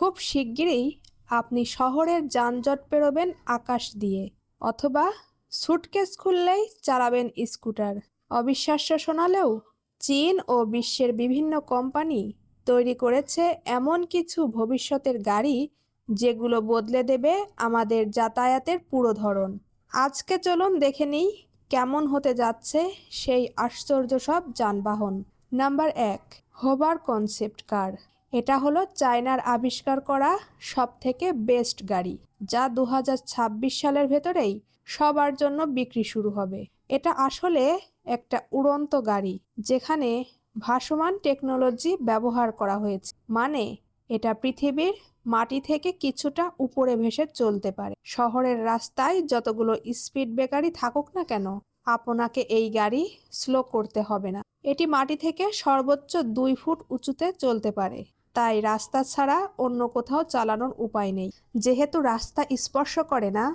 খুব শিগগিরই আপনি শহরের যানজট পেরোবেন আকাশ দিয়ে, অথবা সুটকেস খুললেই চালাবেন স্কুটার। অবিশ্বাস্য শোনালেও চীন ও বিশ্বের বিভিন্ন কোম্পানি তৈরি করেছে এমন কিছু ভবিষ্যতের গাড়ি যেগুলো বদলে দেবে আমাদের যাতায়াতের পুরো ধরন। আজকে চলুন দেখে নিই কেমন হতে যাচ্ছে সেই আশ্চর্য সব যানবাহন। নাম্বার এক হোবার কনসেপ্ট কার এটা হলো চায়নার আবিষ্কার করা সব থেকে বেস্ট গাড়ি, যা দু হাজার ছাব্বিশ সালের ভেতরেই সবার জন্য বিক্রি শুরু হবে। এটা আসলে একটা উড়ন্ত গাড়ি, যেখানে ভাসমান টেকনোলজি ব্যবহার করা হয়েছে। মানে এটা পৃথিবীর মাটি থেকে কিছুটা উপরে ভেসে চলতে পারে। শহরের রাস্তায় যতগুলো স্পিড ব্রেকারই থাকুক না কেন, আপনাকে এই গাড়ি স্লো করতে হবে না। এটি মাটি থেকে সর্বোচ্চ দুই ফুট উঁচুতে চলতে পারে। তাই রাস্তা ছাড়া অন্য কোথাও চালানোর উপায় নেই। যেহেতু রাস্তা স্পর্শ করে না,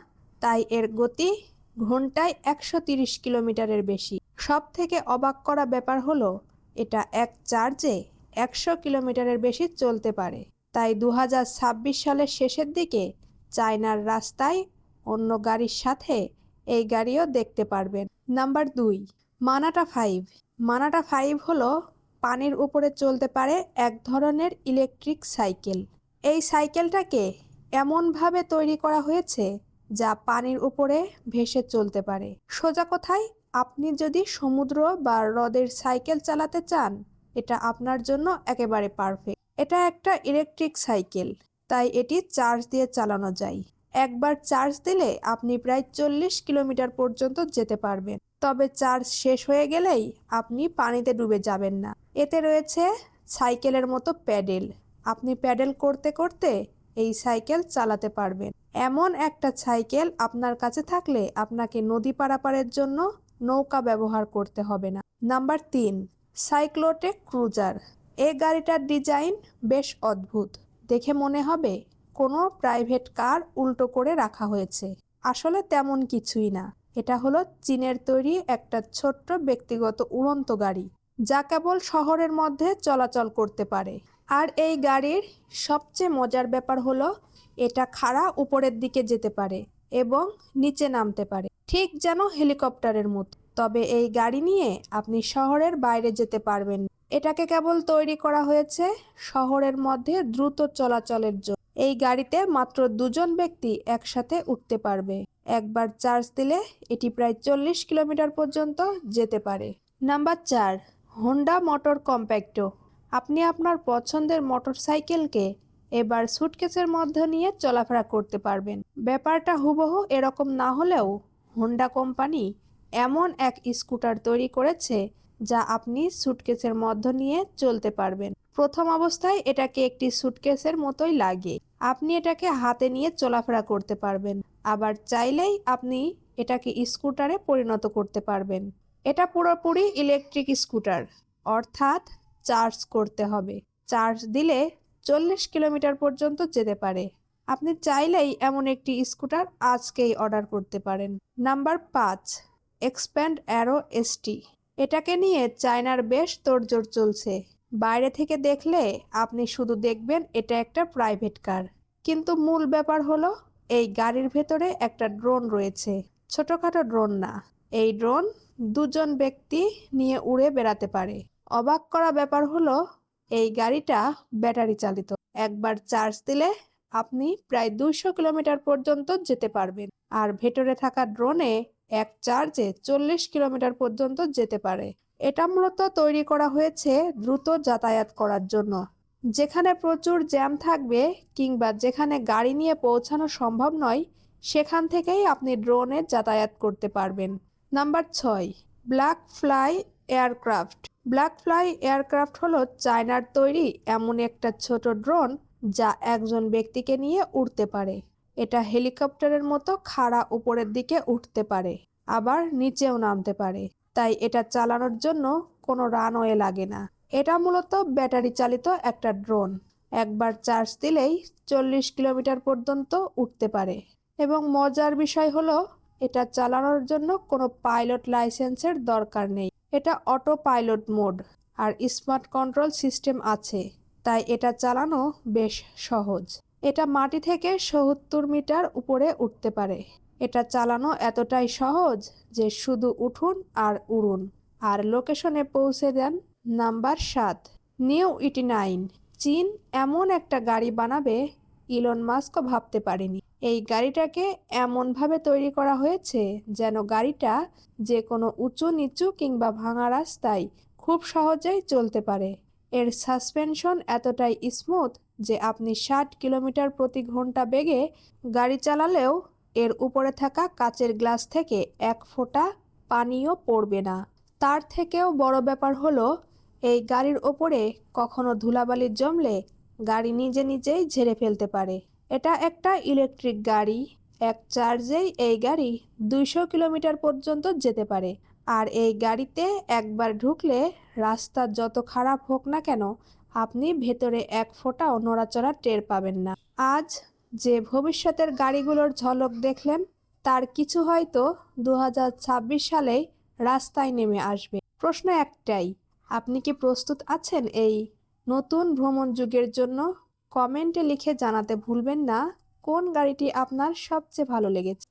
তাই এর গতি ঘন্টায় একশো তিরিশ কিলোমিটারের বেশি। সব থেকে অবাক করা ব্যাপার হলো, এটা এক চার্জে একশো কিলোমিটারের বেশি চলতে পারে। তাই দু হাজার ছাব্বিশ সালের শেষের দিকে চায়নার রাস্তায় অন্য গাড়ির সাথে এই গাড়িও দেখতে পারবেন। নাম্বার দুই, মানাটা ফাইভ। মানাটা ফাইভ হলো পানির উপরে চলতে পারে এক ধরনের ইলেকট্রিক সাইকেল। এই সাইকেলটাকে এমনভাবে তৈরি করা হয়েছে যা পানির উপরে ভেসে চলতে পারে। সোজা কথায়, আপনি যদি সমুদ্র বা হ্রদের সাইকেল চালাতে চান, এটা আপনার জন্য একেবারে পারফেক্ট। এটা একটা ইলেকট্রিক সাইকেল, তাই এটি চার্জ দিয়ে চালানো যায়। একবার চার্জ দিলে আপনি প্রায় চল্লিশ কিলোমিটার পর্যন্ত যেতে পারবেন। তবে চার্জ শেষ হয়ে গেলেই আপনি পানিতে ডুবে যাবেন না। এতে রয়েছে সাইকেলের মতো প্যাডেল। আপনি প্যাডেল করতে করতে এই সাইকেল চালাতে পারবেন। এমন একটা সাইকেল আপনার কাছে থাকলে আপনাকে নদী পারাপারের জন্য নৌকা ব্যবহার করতে হবে না। নাম্বার তিন সাইক্লোটেক ক্রুজার। এই গাড়িটার ডিজাইন বেশ অদ্ভুত। দেখে মনে হবে কোনো প্রাইভেট কার উল্টো করে রাখা হয়েছে। আসলে তেমন কিছুই না। এটা হলো চীনের তৈরি একটা ছোট্ট ব্যক্তিগত উড়ন্ত গাড়ি। যা কেবল শহরের মধ্যে চলাচল করতে পারে। আর এই গাড়ির সবচেয়ে মজার ব্যাপার হলো, এটা খাড়া উপরের দিকে যেতে পারে এবং নিচে নামতে পারে, ঠিক যেন হেলিকপ্টারের মতো। তবে এই গাড়ি নিয়ে আপনি শহরের বাইরে যেতে পারবেন এটাকে কেবল তৈরি করা হয়েছে শহরের মধ্যে দ্রুত চলাচলের জন্য। এই গাড়িতে মাত্র দুজন ব্যক্তি একসাথে উঠতে পারবে। একবার চার্জ দিলে এটি প্রায় চল্লিশ কিলোমিটার পর্যন্ত যেতে পারে। নাম্বার চার হোন্ডা মোটর কম্প্যাক্টো আপনি আপনার পছন্দের মোটর সাইকেলকে এবার সুটকেসের মধ্যে নিয়ে চলাফেরা করতে পারবেন। ব্যাপারটা হুবহু এরকম না হলেও হোন্ডা কোম্পানি এমন এক স্কুটার তৈরি করেছে যা আপনি সুটকেসের মধ্য নিয়ে চলতে পারবেন। প্রথম অবস্থায় এটাকে একটি সুটকেসের মতোই লাগে। আপনি এটাকে হাতে নিয়ে চলাফেরা করতে পারবেন। আবার চাইলেই আপনি এটাকে স্কুটারে পরিণত করতে পারবেন। এটা পুরোপুরি ইলেকট্রিক স্কুটার, অর্থাৎ চার্জ করতে হবে। চার্জ দিলে চল্লিশ কিলোমিটার পর্যন্ত যেতে পারে। আপনি চাইলেই এমন একটি স্কুটার আজকেই অর্ডার করতে পারেন। নাম্বার পাঁচ, এক্সপ্যান্ড অ্যারো এসটি। এটাকে নিয়ে চায়নার বেশ তোড়জোড় চলছে। বাইরে থেকে দেখলে আপনি শুধু দেখবেন এটা একটা প্রাইভেট কার। কিন্তু মূল ব্যাপার হলো, এই গাড়ির ভেতরে একটা ড্রোন রয়েছে। ছোটখাটো ড্রোন না। এই ড্রোন দুজন ব্যক্তি নিয়ে উড়ে বেড়াতে পারে। অবাক করা ব্যাপার হলো, এই গাড়িটা ব্যাটারি চালিত। একবার চার্জ দিলে আপনি প্রায় দুইশো কিলোমিটার পর্যন্ত যেতে পারবেন। আর ভেতরে থাকা ড্রোনে এক চার্জে চল্লিশ কিলোমিটার পর্যন্ত যেতে পারে। এটা মূলত তৈরি করা হয়েছে দ্রুত যাতায়াত করার জন্য। যেখানে প্রচুর জ্যাম থাকবে কিংবা যেখানে গাড়ি নিয়ে পৌঁছানো সম্ভব নয়, সেখান থেকেই আপনি ড্রোনে যাতায়াত করতে পারবেন। নাম্বার ছয়, black fly aircraft. Black fly aircraft হলো চায়নার তৈরি এমন একটা ছোট ড্রোন যা একজন ব্যক্তিকে নিয়ে উড়তে পারে। এটা হেলিকপ্টারের মতো খাড়া উপরের দিকে উঠতে পারে, আবার নিচেও নামতে পারে। তাই এটা চালানোর জন্য কোনো রানওয়ে লাগে না। এটা মূলত ব্যাটারি চালিত একটা ড্রোন। একবার চার্জ দিলেই চল্লিশ কিলোমিটার পর্যন্ত উঠতে পারে। এবং মজার বিষয় হলো এটা চালানোর জন্য কোনো পাইলট লাইসেন্সের দরকার নেই। এটা অটো পাইলট মোড আর স্মার্ট কন্ট্রোল সিস্টেম আছে, তাই এটা চালানো বেশ সহজ। এটা মাটি থেকে সত্তর মিটার উপরে উঠতে পারে। এটা চালানো এতটাই সহজ যে শুধু উঠুন আর উড়ুন। আর লোকেশনে পৌঁছে দেন নাম্বার সাত, নিউ ইটি নাইন। চীন এমন একটা গাড়ি বানাবে, ইলন মাস্কও ভাবতে পারেনি। এই গাড়িটাকে এমনভাবে তৈরি করা হয়েছে যেন গাড়িটা যে কোনো উঁচু নিচু কিংবা ভাঙা রাস্তায় খুব সহজেই চলতে পারে। এর সাসপেনশন এতটাই স্মুথ যে আপনি ষাট কিলোমিটার প্রতি ঘণ্টা বেগে গাড়ি চালালেও এর উপরে থাকা কাচের গ্লাস থেকে এক ফোঁটা পানিও পড়বে না। তার থেকেও বড় ব্যাপার হলো, এই গাড়ির ওপরে কখনো ধুলাবালি জমলে গাড়ি নিজে নিজেই ঝেড়ে ফেলতে পারে। এটা একটা ইলেকট্রিক গাড়ি, এক চার্জেই এই গাড়ি দুইশো কিলোমিটার পর্যন্ত যেতে পারে। আর এই গাড়িতে একবার ঢুকলে রাস্তা যত খারাপ হোক না কেন, আপনি ভেতরে এক ফোঁটাও নড়াচড়া টের পাবেন না। আজ যে ভবিষ্যতের গাড়িগুলোর ঝলক দেখলেন, তার কিছু হয়তো দু সালেই রাস্তায় নেমে আসবে। প্রশ্ন একটাই, আপনি কি প্রস্তুত আছেন এই নতুন ভ্রমণ যুগের জন্য? কমেন্টে লিখে জানাতে ভুলবেন না। কোন গাড়িটি আপনার সবচেয়ে ভালো লেগেছে?